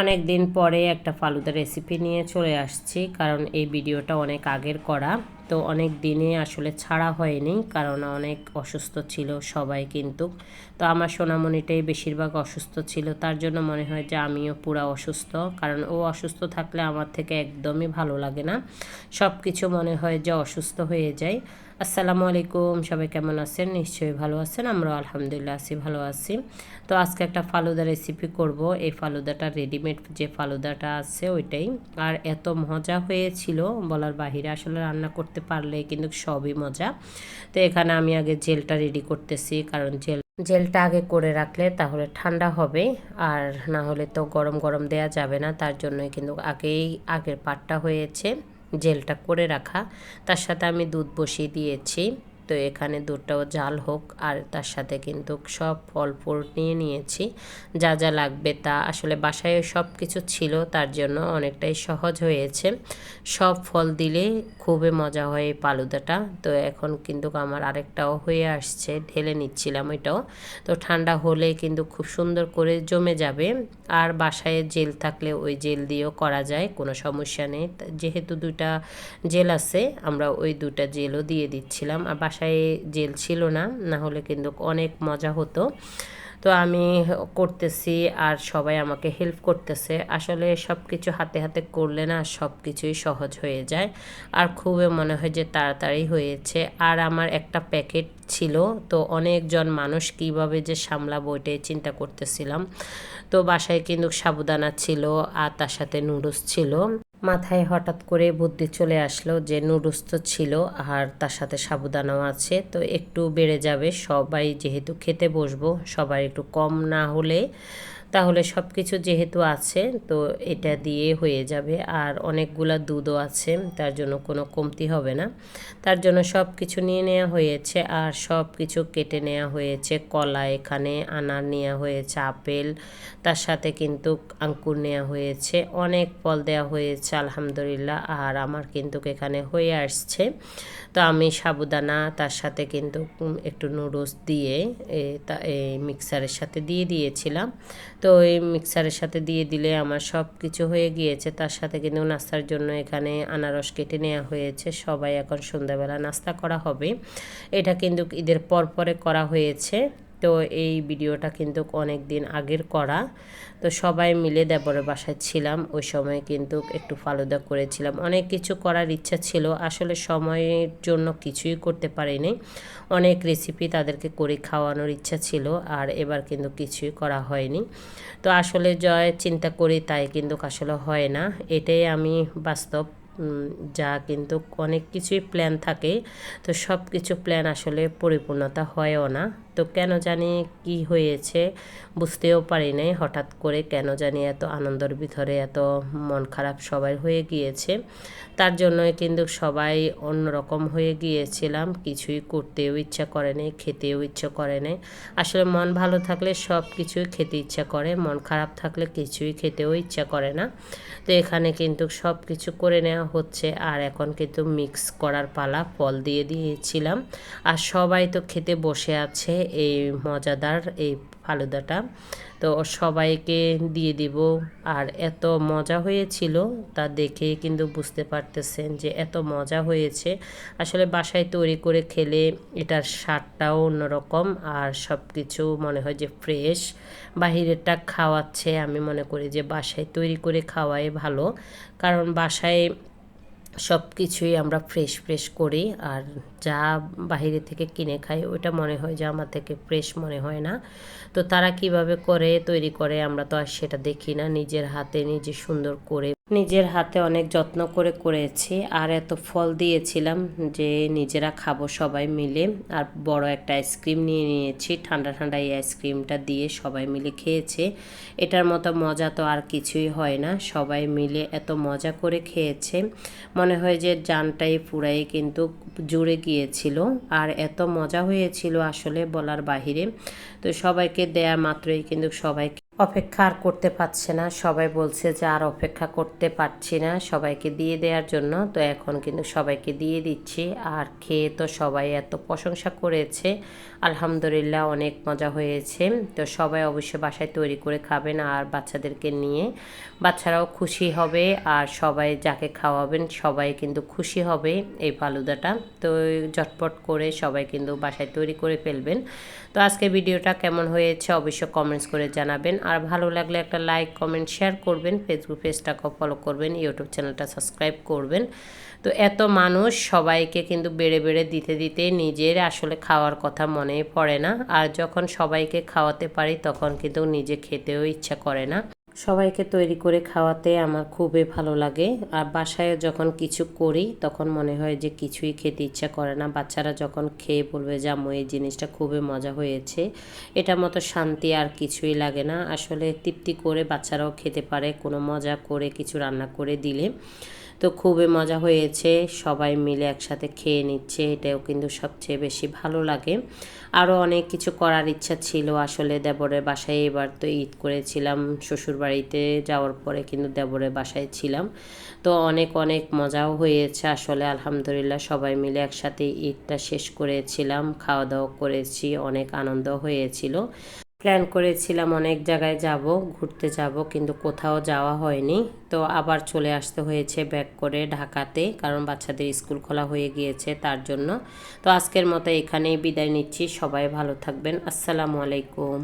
অনেক দিন পরে একটা ফালুদা রেসিপি নিয়ে চলে আসছি, কারণ এই ভিডিওটা অনেক আগের করা। তো অনেক দিনে আসলে ছাড়া হয়নি, কারণ অনেক অসুস্থ ছিল সবাই কিন্তু। তো আমার সোনামণিটাই বেশিরভাগ অসুস্থ ছিল, তার জন্য মনে হয় যে আমিও পুরা অসুস্থ, কারণ ও অসুস্থ থাকলে আমার থেকে একদমই ভালো লাগে না। সব কিছু মনে হয় যে অসুস্থ হয়ে যায়। আসসালামু আলাইকুম, সবাই কেমন আছেন? নিশ্চয়ই ভালো আছেন আমরা আলহামদুলিল্লাহ আছি, ভালো আছি। তো আজকে একটা ফালুদা রেসিপি করব। এই ফালুদাটা রেডিমেড যে ফালুদাটা আছে ওইটাই। আর এত মজা হয়েছিল, বলার বাহিরে আসলে রান্না করতে পারলে কিন্তু সবই মজা। তো এখানে আমি আগে জেলটা রেডি করতেছি, কারণ জেল, জেলটা আগে করে রাখলে তাহলে ঠান্ডা হবে। আর না হলে তো গরম গরম দেয়া যাবে না, তার জন্যই কিন্তু আগেই, আগের পাটটা হয়েছে। জেলটা করে রাখা। তার সাথে আমি দুধ বসিয়ে দিয়েছি। তো এখানে দুধটাও জাল হোক আর তার সাথে কিন্তু সব ফল ফুল নিয়ে নিয়েছি। যা যা লাগবে তা। আসলে বাসায় সব কিছু ছিল, তার জন্য অনেকটাই সহজ হয়েছে। সব ফল দিলে খুবই মজা হয় এই পালুদাটা। তো এখন কিন্তু আমার আরেকটাও হয়ে আসছে, ঢেলে নিচ্ছিলাম ওইটাও তো ঠান্ডা হলে কিন্তু খুব সুন্দর করে জমে যাবে। আর বাসায় জেল থাকলে ওই জেল দিয়েও করা যায়, কোনো সমস্যা নেই। যেহেতু দুইটা জেল আছে, আমরা ওই দুটা জেলও দিয়ে দিচ্ছিলাম। আর বাসায় জেল ছিল না না হলে কিন্তু অনেক মজা হতো। তো আমি করতেছি আর সবাই আমাকে হেল্প করতেছে। আসলে সব কিছু হাতে হাতে করলে না সব কিছুই সহজ হয়ে যায়। আর খুবই মনে হয় যে তাড়াতাড়ি হয়েছে। আর আমার একটা প্যাকেট ছিল, তো অনেকজন মানুষ কীভাবে যে সামলাবো ওইটাই চিন্তা করতেছিলাম। তো বাসায় কিন্তু সাবুদানা ছিল আর তার সাথে নুডলস ছিল। মাথায় হঠাৎ করে বুদ্ধি চলে আসলো যে নুডলস তো ছিল আর তার সাথে সাবুদানাও আছে, তো একটু বেড়ে যাবে। সবাই যেহেতু খেতে বসবো, সবাই একটু কম না হলে তাহলে সব কিছু যেহেতু আছে, তো এটা দিয়ে হয়ে যাবে। আর অনেকগুলা দুধও আছে, তার জন্য কোনো কমতি হবে না। তার জন্য সব কিছু নিয়ে নেওয়া হয়েছে, আর সব কিছু কেটে নেওয়া হয়েছে। কলা এখানে আনার নেওয়া হয়েছে, আপেল, তার সাথে কিন্তু আঙ্কুর নেওয়া হয়েছে। অনেক ফল দেওয়া হয়েছে, আলহামদুলিল্লাহ। আর আমার কিন্তু এখানে হয়ে আসছে। তো আমি সাবুদানা, তার সাথে কিন্তু একটু নুডলস দিয়ে এই মিক্সারের সাথে দিয়ে দিয়েছিলাম। তো এই মিক্সারের সাথে দিয়ে দিলে আমার সব কিছু হয়ে গিয়েছে। তার সাথে কিন্তু নাস্তার জন্য এখানে আনারস কেটে নেওয়া হয়েছে। সবাই এখন সন্ধ্যাবেলা নাস্তা করা হবে। এটা কিন্তু ঈদের পরপরে করা হয়েছে। তো এই ভিডিওটা কিন্তু অনেক দিন আগের করা। তো সবাই মিলে দেবরের বাসায় ছিলাম, ওই সময় কিন্তু একটু ফালুদা করেছিলাম। অনেক কিছু করার ইচ্ছা ছিল, আসলে সময়ের জন্য কিছুই করতে পারিনি। অনেক রেসিপি তাদেরকে করে খাওয়ানোর ইচ্ছা ছিল, আর এবার কিন্তু কিছুই করা হয়নি। তো আসলে জয় চিন্তা করি তাই কিন্তু আসলে হয় না। এটাই আমি বাস্তব যা কিন্তু অনেক কিছুই প্ল্যান থাকে। তো সব কিছু প্ল্যান আসলে পরিপূর্ণতা হয়ও না। তো কেন জানি কি হয়েছে বুঝতেও পারি নাই। হঠাৎ করে কেন জানি এত আনন্দের ভিতরে এত মন খারাপ সবাই হয়ে গিয়েছে। তার জন্যই কিন্তু সবাই অন্যরকম হয়ে গিয়েছিলাম। কিছুই করতেও ইচ্ছা করে নেই, খেতেও ইচ্ছা করে নেই। আসলে মন ভালো থাকলে সব কিছুই খেতে ইচ্ছা করে, মন খারাপ থাকলে কিছুই খেতেও ইচ্ছা করে না। তো এখানে কিন্তু সব কিছু করে নেওয়া হচ্ছে। আর এখন কিন্তু মিক্স করার পালা ফল দিয়ে দিয়েছিলাম। আর সবাই তো খেতে বসে আছে এই মজাদার এই ফালুদাটা। তো সবাইকে দিয়ে দিব। আর এত মজা হয়েছিল তা দেখে কিন্তু বুঝতে পারতেছেন যে এত মজা হয়েছে। আসলে বাসায় তৈরি করে খেলে এটার স্বাদটাও অন্যরকম। আর সব কিছু মনে হয় যে ফ্রেশ। বাহিরেরটা খাওয়াচ্ছে। আমি মনে করি যে বাসায় তৈরি করে খাওয়াই ভালো। কারণ বাসায় সব কিছুই আমরা ফ্রেশ ফ্রেশ করি। আর যা বাহিরে থেকে কিনে খাই, ওইটা মনে হয় যে আমার থেকে ফ্রেশ মনে হয় না। তো তারা কীভাবে করে, তৈরি করে, আমরা তো আর সেটা দেখি না। নিজের হাতে নিজে সুন্দর করে নিজের হাতে অনেক যত্ন করে করেছি আর এত ফল দিয়েছিলাম যে নিজেরা খাব সবাই মিলে। আর বড় একটা আইসক্রিম নিয়ে নিয়েছি, ঠান্ডা ঠান্ডা এই আইসক্রিমটা দিয়ে সবাই মিলে খেয়েছে। এটার মতো মজা তো আর কিছুই হয় না, সবাই মিলে এত মজা করে খেয়েছে। মনে হয় যে জানটাই পুরাই কিন্তু জুড়ে গিয়েছিল আর এত মজা হয়েছিল আসলে বলার বাহিরে। তো সবাইকে দেয়া মাত্রই কিন্তু সবাই অপেক্ষা আর করতে পারছে না। সবাই বলছে যে আর অপেক্ষা করতে পারছি না সবাইকে দিয়ে দেওয়ার জন্য। তো এখন কিন্তু সবাইকে দিয়ে দিচ্ছি। আর খেয়ে তো সবাই এত প্রশংসা করেছে। আলহামদুলিল্লাহ অনেক মজা হয়েছে। তো সবাই অবশ্যই বাসায় তৈরি করে খাবেন আর বাচ্চাদেরকে নিয়ে। বাচ্চারাও খুশি হবে আর সবাই যাকে খাওয়াবেন সবাই কিন্তু খুশি হবে এই ফালুদাটা। তো ঝটপট করে সবাই কিন্তু বাসায় তৈরি করে ফেলবেন। তো আজকে ভিডিওটা কেমন হয়েছে অবশ্যই কমেন্টস করে জানাবেন। আর ভালো লাগলে একটা লাইক, কমেন্ট, শেয়ার করবেন। ফেসবুক পেজটাকেও ফলো করবেন ইউটিউব চ্যানেলটা সাবস্ক্রাইব করবেন। তো এত মানুষ সবাইকে কিন্তু বেড়ে বেড়ে দিতে দিতে নিজের আসলে খাওয়ার কথা মনে পড়ে না। আর যখন সবাইকে খাওয়াতে পারি তখন কিন্তু নিজে খেতেও ইচ্ছা করে না। সবাইকে তৈরি করে খাওয়াতে আমার খুবই ভালো লাগে। আর বাসায় যখন কিছু করি, তখন মনে হয় যে কিছুই খেতে ইচ্ছা করে না। বাচ্চারা যখন খেয়ে বলবে যে, আম্মু, এই জিনিসটা খুবই মজা হয়েছে। এটা মতো শান্তি আর কিছুই লাগে না। আসলে তৃপ্তি করে বাচ্চারাও খেতে পারে, কোনো মজা করে কিছু রান্না করে দিলে। তো খুবই মজা হয়েছে। সবাই মিলে একসাথে খেয়ে নিচ্ছে, এটাও কিন্তু সবচেয়ে বেশি ভালো লাগে। আরও অনেক কিছু করার ইচ্ছা ছিল। আসলে দেবরের বাসায় এবার তো ঈদ করেছিলাম শ্বশুর বাড়িতে যাওয়ার পরে কিন্তু দেবরের বাসায় ছিলাম। তো অনেক অনেক মজাও হয়েছে। আসলে আলহামদুলিল্লাহ সবাই মিলে একসাথে ঈদটা শেষ করেছিলাম খাওয়া দাওয়া করেছি, অনেক আনন্দ হয়েছিল। প্ল্যান করেছিলাম অনেক জায়গায় যাব, ঘুরতে যাব, কিন্তু কোথাও যাওয়া হয়নি। তো আবার চলে আসতে হয়েছে ব্যাক করে ঢাকাতে, কারণ বাচ্চাদের স্কুল খোলা হয়ে গিয়েছে তার জন্য। তো আজকের মতো এখানেই বিদায় নিচ্ছি, সবাই ভালো থাকবেন, আসসালামু আলাইকুম।